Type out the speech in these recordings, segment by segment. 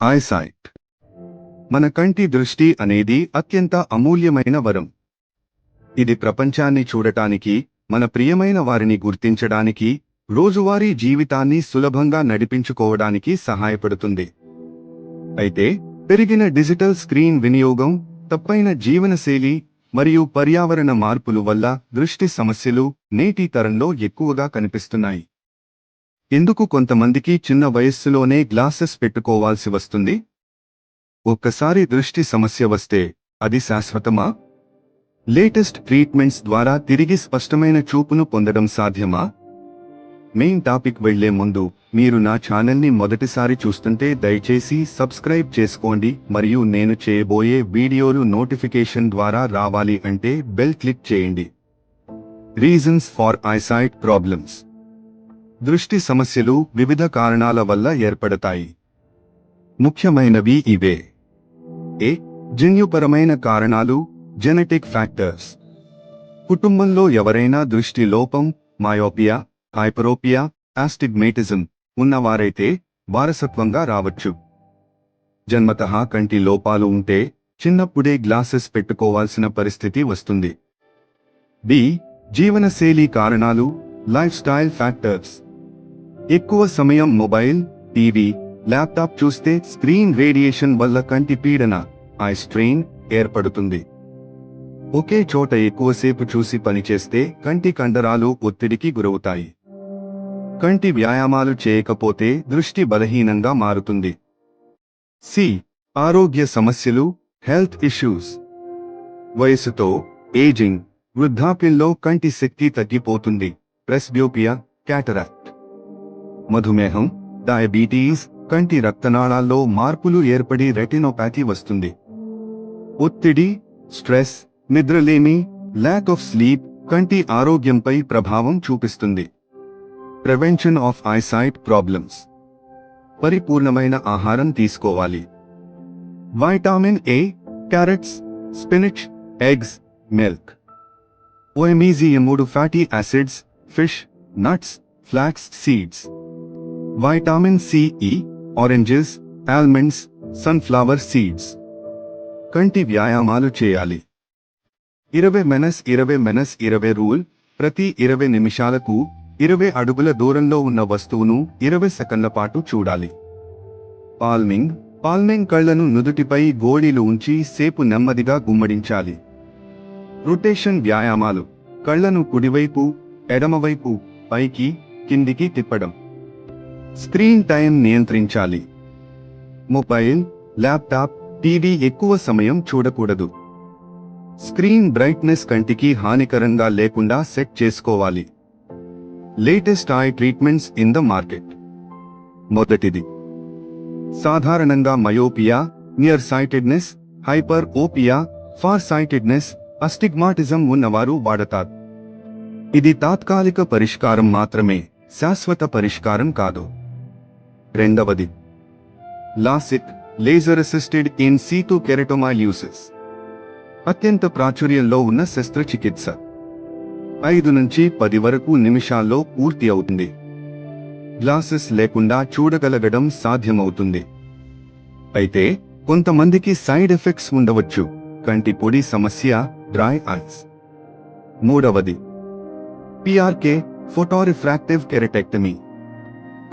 Eyesight మన కంటి దృష్టి అనేది అత్యంత అమూల్యమైన వరం. ఇది ప్రపంచాన్ని చూడటానికి మన ప్రియమైన వారిని గుర్తించడానికి రోజువారీ జీవితాన్ని సులభంగా నడిపించుకోవడానికి సహాయపడుతుంది. అయితే పెరిగిన డిజిటల్ స్క్రీన్ వినియోగం తప్పైన జీవనశైలి మరియు పర్యావరణ మార్పులు వల్ల దృష్టి సమస్యలు నేటి తరంలో ఎక్కువగా కనిపిస్తున్నాయి. ఎందుకు కొంతమందికి చిన్న వయస్సులోనే గ్లాసెస్ పెట్టుకోవాల్సి వస్తుంది? ఒక్కసారి దృష్టి సమస్య వస్తే అది శాశ్వతమా? లేటెస్ట్ ట్రీట్మెంట్స్ ద్వారా తిరిగి స్పష్టమైన చూపును పొందడం సాధ్యమా? మెయిన్ టాపిక్ వెళ్ళే ముందు మీరు నా ఛానల్ని మొదటిసారి చూస్తుంటే దయచేసి సబ్స్క్రైబ్ చేసుకోండి మరియు నేను చేయబోయే వీడియోలు నోటిఫికేషన్ ద్వారా రావాలి అంటే బెల్ క్లిక్ చేయండి. Reasons for eyesight problems. దృష్టి సమస్యలు వివిధ కారణాల వల్ల ఏర్పడతాయి. ముఖ్యమైనవి ఇవే. ఏ. జన్యుపరమైన కారణాలు జెనెటిక్ ఫ్యాక్టర్స్ కుటుంబంలో ఎవరైనా దృష్టి లోపం మాయోపియా హైపరోపియా ఆస్టిగ్మేటిజం ఉన్నవారైతే వారసత్వంగా రావచ్చు. జన్మతః కంటి లోపాలు ఉంటే చిన్నప్పుడే గ్లాసెస్ పెట్టుకోవాల్సిన పరిస్థితి వస్తుంది. బి. జీవనశైలి కారణాలు లైఫ్ స్టైల్ ఫ్యాక్టర్స్ ఎక్కువ సమయం మొబైల్ టీవీ ల్యాప్టాప్ చూస్తే స్క్రీన్ రేడియేషన్ వల్ల కంటి పీడన ఐ స్ట్రెయిన్ ఏర్పడుతుంది. ఒకే చోట ఎక్కువసేపు చూసి పనిచేస్తే కంటి కండరాలు ఒత్తిడికి గురవుతాయి. కంటి వ్యాయామాలు చేయకపోతే దృష్టి బలహీనంగా మారుతుంది. సి. ఆరోగ్య సమస్యలు హెల్త్ ఇష్యూస్. వయసుతో ఏజింగ్ వృద్ధాప్యంలో కంటి శక్తి తగ్గిపోతుంది. ప్రెస్బ్యూపియా క్యాటరాక్ట్. మధుమేహం డయాబెటీస్ కంటి రక్తనాళాల్లో మార్పులు ఏర్పడి రెటినోపాథీ వస్తుంది. ఒత్తిడి స్ట్రెస్ నిద్రలేమి ల్యాక్ ఆఫ్ స్లీప్ కంటి ఆరోగ్యంపై ప్రభావం చూపిస్తుంది. ప్రివెన్షన్ ఆఫ్ ఐసైట్ ప్రాబ్లమ్స్ పరిపూర్ణమైన ఆహారం తీసుకోవాలి. Vitamin A carrots spinach eggs milk ఓఎమీజియం మూడు fatty acids fish nuts flax seeds vitamin C E oranges almonds sunflower seeds కంటి వ్యాయామాలు చేయాలి. ఇరవై మెనస్ ఇరవై మెనస్ ఇరవై రూల్ ప్రతి ఇరవై నిమిషాలకు ఇరవై అడుగుల దూరంలో ఉన్న వస్తువును ఇరవై సెకండ్ల పాటు చూడాలి. పాల్మింగ్ పాల్మింగ్ కళ్ళను నుదుటిపై గోళీలు ఉంచి సేపు నెమ్మదిగా గుమ్మడించాలి. రొటేషన్ వ్యాయామాలు కళ్ళను కుడివైపు ఎడమవైపు పైకి కిందికి తిప్పడం. స్క్రీన్ టైం నియంత్రించాలి. మొబైల్ ల్యాప్టాప్ టీవీ ఎక్కువ సమయం చూడకూడదు. స్క్రీన్ బ్రైట్నెస్ కంటికి హానికరంగా లేకుండా సెట్ చేసుకోవాలి. Latest eye treatments in the market. మొదటిది. సాధారణంగా myopia near sightedness hyperopia far sightedness astigmatism ఉన్నవారు వాడతారు. ఇది తాత్కాలిక పరిష్కారం మాత్రమే శాశ్వత పరిష్కారం కాదు. రెండవది. LASIK laser assisted in situ keratomileusis అత్యంత ప్రాచుర్యంలో ఉన్న శస్త్రచికిత్స. ఐదు నుంచి పది వరకు నిమిషాల్లో పూర్తి అవుతుంది. గ్లాసెస్ లేకుండా చూడగలగడం సాధ్యమవుతుంది. అయితే కొంతమందికి సైడ్ ఎఫెక్ట్స్ ఉండవచ్చు. కంటి పొడి సమస్య డ్రై ఐస్. మూడవది. పిఆర్కే ఫోటోరిఫ్రాక్టివ్ కెరటెక్టమీ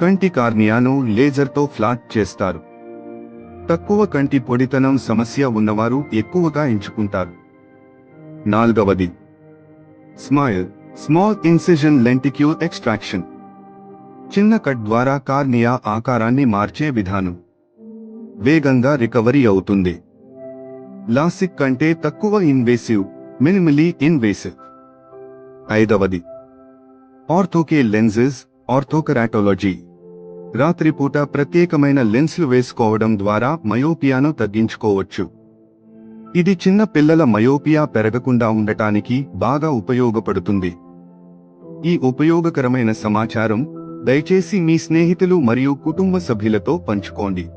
కంటి కార్నియాను లేజర్తో ఫ్లాట్ చేస్తారు. తక్కువ కంటి పొడితనం సమస్య ఉన్నవారు ఎక్కువగా ఎంచుకుంటారు. నాలుగవది. SMILE small incision lenticule extraction. చిన్న కట్ ద్వారా కార్నియా ఆకారాన్ని మార్చే విధానం. వేగంగా రికవరీ అవుతుంది. లాసిక్ కంటే తక్కువ ఇన్వేసివ్ మినిమలీ ఇన్వేసివ్. ఐదవది. Ortho K lenses orthokeratology. రాత్రిపూట ప్రత్యేకమైన లెన్స్లు వేసుకోవడం ద్వారా మయోపియాను తగ్గించుకోవచ్చు. ఇది చిన్న పిల్లల మయోపియా పెరగకుండా ఉండటానికి బాగా ఉపయోగపడుతుంది. ఈ ఉపయోగకరమైన సమాచారం దయచేసి మీ స్నేహితులు మరియు కుటుంబ సభ్యులతో పంచుకోండి.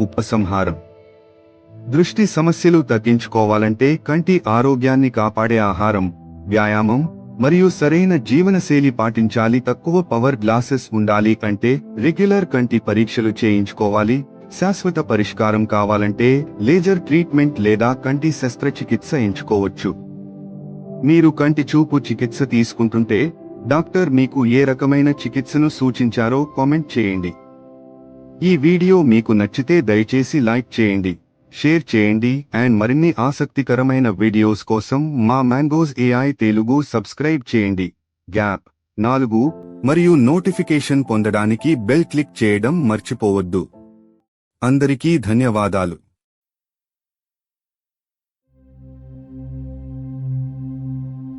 ఉపసంహారం. దృష్టి సమస్యలు తగ్గించుకోవాలంటే కంటి ఆరోగ్యాన్ని కాపాడే ఆహారం వ్యాయామం మరియు సరైన జీవనశైలి పాటించాలి. తక్కువ పవర్ గ్లాసెస్ ఉండాలి అంటే రెగ్యులర్ కంటి పరీక్షలు చేయించుకోవాలి. శాశ్వత పరిష్కారం కావాలంటే లేజర్ ట్రీట్మెంట్ లేదా కంటి శస్త్రచికిత్స ఎంచుకోవచ్చు. మీరు కంటి చూపు చికిత్స తీసుకుంటుంటే డాక్టర్ మీకు ఏ రకమైన చికిత్సను సూచించారో కామెంట్ చేయండి. ఈ వీడియో మీకు నచ్చితే దయచేసి లైక్ చేయండి. షేర్ చేయండి అండ్ మరిన్ని ఆసక్తికరమైన వీడియోస్ కోసం మా మ్యాంగోస్ ఏఐ తెలుగు సబ్స్క్రైబ్ చేయండి. గ్యాప్ నాలుగు మరియు నోటిఫికేషన్ పొందడానికి బెల్ క్లిక్ చేయడం మర్చిపోవద్దు. అందరికీ ధన్యవాదాలు.